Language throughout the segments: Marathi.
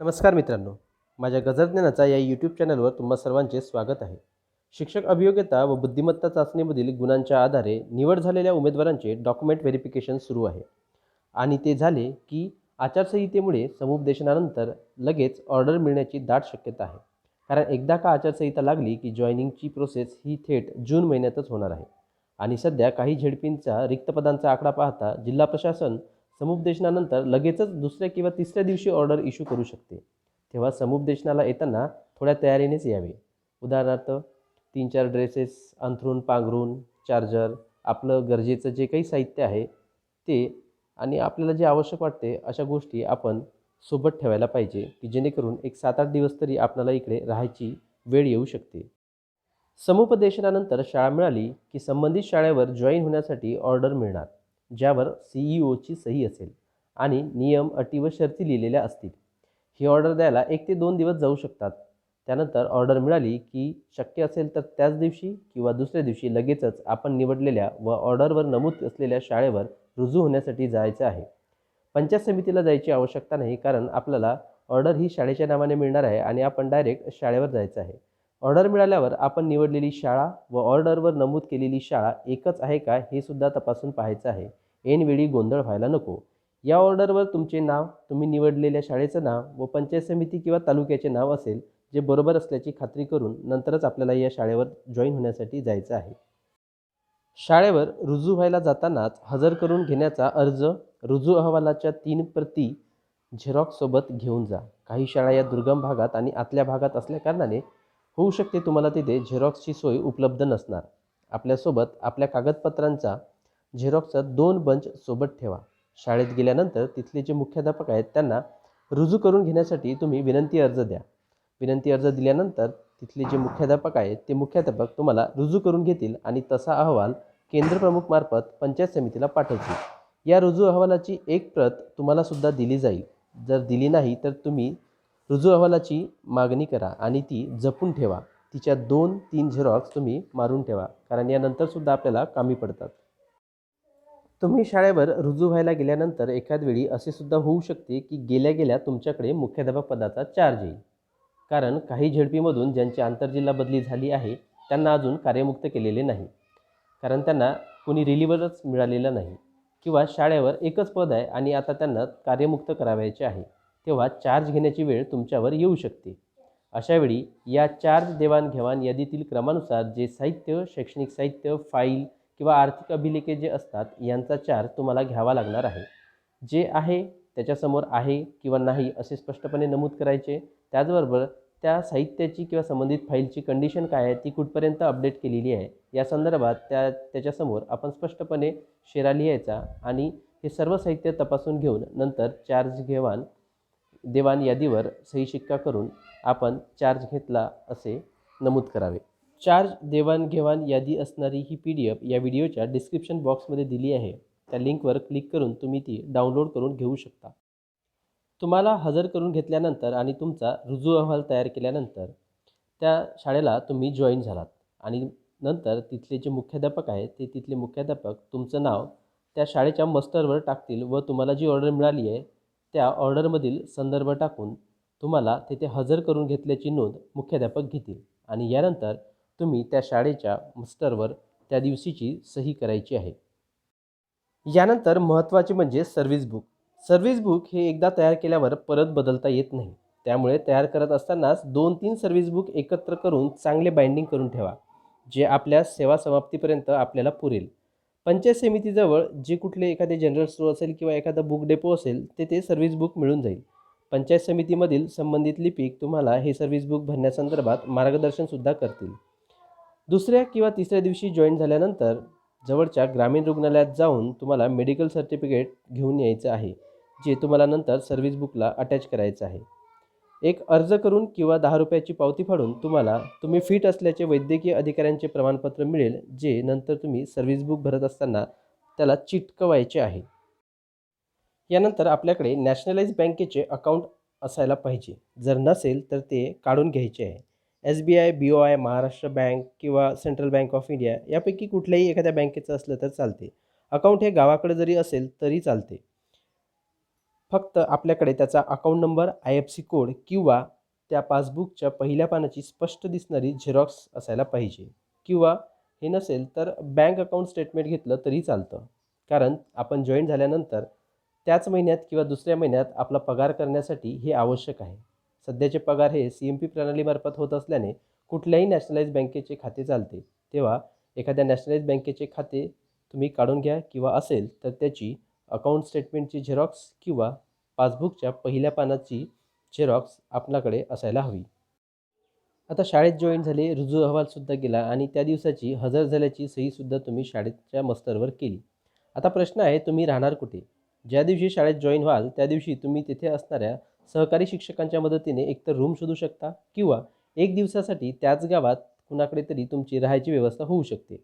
नमस्कार मित्रांनो. माझ्या गजरज्ञानाचा या यूट्यूब चॅनलवर तुम्हा सर्वांचे स्वागत आहे. शिक्षक अभियोग्यता व बुद्धिमत्ता चाचणीमधील गुणांच्या आधारे निवड झालेल्या उमेदवारांचे डॉक्युमेंट व्हेरिफिकेशन सुरू आहे. आणि ते झाले की आचारसंहितेमुळे समुपदेशनानंतर लगेच ऑर्डर मिळण्याची दाट शक्यता आहे. कारण एकदा का आचारसंहिता लागली की जॉईनिंगची प्रोसेस ही थेट जून महिन्यातच होणार आहे. आणि सध्या काही झेडपींचा रिक्त पदांचा आकडा पाहता जिल्हा प्रशासन समुपदेशनानंतर लगेचच दुसऱ्या किंवा तिसऱ्या दिवशी ऑर्डर इश्यू करू शकते. तेव्हा समुपदेशनाला येताना थोड्या तयारीनेच यावे. उदाहरणार्थ तीन चार ड्रेसेस अंथरून पांघरून चार्जर आपलं गरजेचं जे काही साहित्य आहे ते आणि आपल्याला जे आवश्यक वाटते अशा गोष्टी आपण सोबत ठेवायला पाहिजे की जेणेकरून एक सात आठ दिवस तरी आपल्याला इकडे राहायची वेळ येऊ शकते. समुपदेशनानंतर शाळा मिळाली की संबंधित शाळेवर जॉईन होण्यासाठी ऑर्डर मिळणार. ज्यावर सी ई ओची सही असेल आणि नियम अटी व शर्ती लिहिलेल्या असतील. ही ऑर्डर द्यायला एक ते दोन दिवस जाऊ शकतात. त्यानंतर ऑर्डर मिळाली की शक्य असेल तर त्याच दिवशी किंवा दुसऱ्या दिवशी लगेचच आपण निवडलेल्या व ऑर्डरवर नमूद असलेल्या शाळेवर रुजू होण्यासाठी जायचं आहे. पंचायत समितीला जायची आवश्यकता नाही कारण आपल्याला ऑर्डर ही शाळेच्या नावाने मिळणार आहे आणि आपण डायरेक्ट शाळेवर जायचं आहे. ऑर्डर मिळाल्यावर आपण निवडलेली शाळा व ऑर्डरवर नमूद केलेली शाळा एकच आहे का हे सुद्धा तपासून पाहायचं आहे. ऐनवेळी गोंधळ व्हायला नको. या ऑर्डरवर तुमचे नाव तुम्ही निवडलेल्या शाळेचं नाव व पंचायत समिती किंवा तालुक्याचे नाव असेल जे बरोबर असल्याची खात्री करून नंतरच आपल्याला या शाळेवर जॉईन होण्यासाठी जायचं आहे. शाळेवर रुजू व्हायला जातानाच हजर करून घेण्याचा अर्ज रुजू अहवालाच्या तीन प्रती झेरॉक्ससोबत घेऊन जा. काही शाळा या दुर्गम भागात आणि आतल्या भागात असल्याकारणाने होऊ शकते तुम्हाला तिथे झेरॉक्सची सोय उपलब्ध नसणार. आपल्यासोबत आपल्या कागदपत्रांचा झेरॉक्सचा दोन बंच सोबत ठेवा. शाळेत गेल्यानंतर तिथले जे मुख्याध्यापक आहेत त्यांना रुजू करून घेण्यासाठी तुम्ही विनंती अर्ज द्या. विनंती अर्ज दिल्यानंतर तिथले जे मुख्याध्यापक आहेत ते मुख्याध्यापक तुम्हाला रुजू करून घेतील आणि तसा अहवाल केंद्रप्रमुखमार्फत पंचायत समितीला पाठवतील. या रुजू अहवालाची एक प्रत तुम्हाला सुद्धा दिली जाईल. जर दिली नाही तर तुम्ही रुजू अहवालाची मागणी करा आणि ती जपून ठेवा. तिच्या दोन तीन झेरॉक्स तुम्ही मारून ठेवा कारण यानंतरसुद्धा आपल्याला कामी पडतात. तुम्ही शाळेवर रुजू व्हायला गेल्यानंतर एखाद वेळी असे सुद्धा होऊ शकते की गेल्या गेल्या तुमच्याकडे मुख्याध्यापक पदाचा चार्ज येईल. कारण काही झेडपीमधून ज्यांची आंतरजिल्हा बदली झाली आहे त्यांना अजून कार्यमुक्त केलेले नाही. कारण त्यांना कोणी रिलीवरच मिळालेलं नाही. किंवा शाळेवर एकच पद आहे आणि आता त्यांना कार्यमुक्त करावायचे आहे तेव्हा चार्ज घेण्याची वेळ तुमच्यावर येऊ शकते. अशावेळी या चार्ज देवाणघेवाण यादीतील क्रमानुसार जे साहित्य शैक्षणिक साहित्य फाईल किंवा आर्थिक अभिलेखे जे असतात यांचा चार्ज तुम्हाला घ्यावा लागणार आहे. जे आहे त्याच्यासमोर आहे किंवा नाही असे स्पष्टपणे नमूद करायचे. त्याचबरोबर त्या साहित्याची किंवा संबंधित फाईलची कंडिशन काय आहे ती कुठपर्यंत अपडेट केलेली आहे या संदर्भात त्या त्याच्यासमोर आपण स्पष्टपणे शेरा लिहायचा आणि हे सर्व साहित्य तपासून घेऊन नंतर चार्ज घेवाण देवाण यादीवर सही शिक्का करून आपण चार्ज घेतला असे नमूद करावे. चार्ज देवाणघेवाण यादी असणारी ही पी डी एफ या व्हिडिओच्या डिस्क्रिप्शन बॉक्समध्ये दिली आहे. त्या लिंकवर क्लिक करून तुम्ही ती डाउनलोड करून घेऊ शकता. तुम्हाला हजर करून घेतल्यानंतर आणि तुमचा रुजू अहवाल तयार केल्यानंतर त्या शाळेला तुम्ही जॉईन झालात. आणि नंतर तिथले जे मुख्याध्यापक आहेत ते तिथले मुख्याध्यापक तुमचं नाव त्या शाळेच्या मस्टरवर टाकतील व तुम्हाला जी ऑर्डर मिळाली आहे त्या ऑर्डरमधील संदर्भ टाकून तुम्हाला तेथे हजर करून घेतल्याची नोंद मुख्याध्यापक घेतील. आणि यानंतर तुम्ही त्या शाळेच्या मस्टरवर त्या दिवशीची सही करायची आहे. यानंतर महत्त्वाचे म्हणजे सर्व्हिस बुक. सर्व्हिस बुक हे एकदा तयार केल्यावर परत बदलता येत नाही. त्यामुळे तयार करत असतानाच दोन तीन सर्व्हिस बुक एकत्र करून चांगले बाइंडिंग करून ठेवा जे आपल्या सेवा समाप्तीपर्यंत आपल्याला पुरेल. पंचायत समितीजवळ जे कुठले एखादे जनरल स्टोअर असेल किंवा एखादा बुक डेपो असेल तेथे सर्व्हिस बुक मिळून जाईल. पंचायत समितीमधील संबंधित लिपिक तुम्हाला हे सर्व्हिस बुक भरण्यासंदर्भात मार्गदर्शनसुद्धा करतील. दुसऱ्या किंवा तिसऱ्या दिवशी जॉईन झाल्यानंतर जवळच्या ग्रामीण रुग्णालयात जाऊन तुम्हाला मेडिकल सर्टिफिकेट घेऊन यायचं आहे जे तुम्हाला नंतर सर्व्हिस बुकला अटॅच करायचं आहे. एक अर्ज करून किंवा दहा रुपयाची पावती फाडून तुम्हाला तुम्ही फिट असल्याचे वैद्यकीय अधिकाऱ्यांचे प्रमाणपत्र मिळेल जे नंतर तुम्ही सर्व्हिस बुक भरत असताना त्याला चिटकवायचे आहे. यानंतर आपल्याकडे नॅशनलाइज बँकेचे अकाउंट असायला पाहिजे. जर नसेल तर ते काढून घ्यायचे आहे. S B I B O I Maharashtra bank किंवा सेंट्रल बँक ऑफ इंडिया यापैकी कुठल्याही एखाद्या बँकेचं असलं तर चालते. अकाउंट हे गावाकडे जरी असेल तरी चालते. फक्त आपल्याकडे त्याचा account number I F C code किंवा त्या पासबुकच्या पहिल्या पानाची स्पष्ट दिसणारी झेरॉक्स असायला पाहिजे. किंवा हे नसेल तर बँक अकाउंट स्टेटमेंट घेतलं तरी चालतं. कारण आपण जॉईन झाल्यानंतर त्याच महिन्यात किंवा दुसऱ्या महिन्यात आपला पगार करण्यासाठी हे आवश्यक आहे. सध्याचे पगार हे सी एम पी प्रणालीमार्फत होत असल्याने कुठल्याही नॅशनलाइज बँकेचे खाते चालते. तेव्हा एखाद्या नॅशनलाइज बँकेचे खाते तुम्ही काढून घ्या किंवा असेल तर त्याची अकाउंट स्टेटमेंटची झेरॉक्स किंवा पासबुकच्या पहिल्या पानाची झेरॉक्स आपल्याकडे असायला हवी. आता शाळेत जॉईन झाले रुजू अहवालसुद्धा गेला आणि त्या दिवसाची हजर झाल्याची सहीसुद्धा तुम्ही शाळेच्या मस्तरवर केली. आता प्रश्न आहे तुम्ही राहणार कुठे? ज्या दिवशी शाळेत जॉईन व्हाल त्या दिवशी तुम्ही तिथे असणाऱ्या सहकारी शिक्षकांच्या मदतीने एकतर रूम शोधू शकता किंवा एक दिवसासाठी त्याच गावात कुणाकडे तरी तुमची राहायची व्यवस्था होऊ शकते.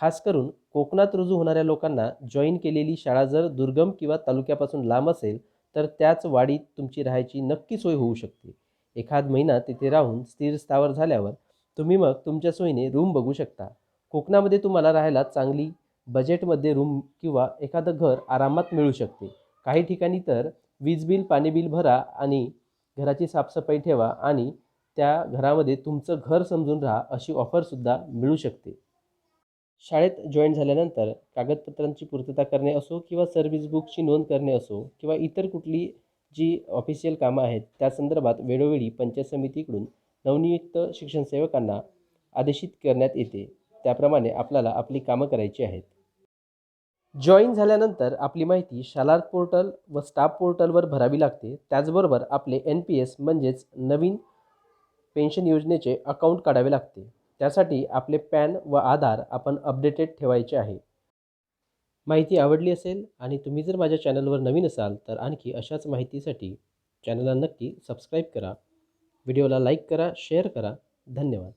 खास करून कोकणात रुजू होणाऱ्या लोकांना जॉईन केलेली शाळा जर दुर्गम किंवा तालुक्यापासून लांब असेल तर त्याच वाडीत तुमची राहायची नक्की सोय होऊ शकते. एखाद महिना तिथे राहून स्थिर स्थावर झाल्यावर तुम्ही मग तुमच्या सोयीने रूम बघू शकता. कोकणामध्ये तुम्हाला राहायला चांगली बजेटमध्ये रूम किंवा एखादं घर आरामात मिळू शकते. काही ठिकाणी तर वीज बिल पाणी बिल भरा आणि घराची साफसफाई ठेवा आणि त्या घरामध्ये तुमचं घर समजून राहा अशी ऑफरसुद्धा मिळू शकते. शाळेत जॉईन झाल्यानंतर कागदपत्रांची पूर्तता करणे असो किंवा सर्व्हिस बुकची नोंद करणे असो किंवा इतर कुठली जी ऑफिशियल कामं आहेत त्या संदर्भात वेळोवेळी पंचायत समितीकडून नवनियुक्त शिक्षण सेवकांना आदेशित करण्यात येते. त्याप्रमाणे आपल्याला आपली कामं करायची आहेत. जॉईन झाल्यानंतर आपली माहिती शालार पोर्टल व स्टाफ पोर्टलवर भरावी लागते. त्याचबरोबर आपले एन पी एस म्हणजेच नवीन पेन्शन योजनेचे अकाउंट काढावे लागते. त्यासाठी आपले पॅन व आधार आपण अपडेटेड ठेवायचे आहे. माहिती आवडली असेल आणि तुम्ही जर माझ्या चॅनलवर नवीन असाल तर आणखी अशाच माहितीसाठी चॅनलला नक्की सबस्क्राईब करा. व्हिडिओला लाईक करा शेअर करा. धन्यवाद.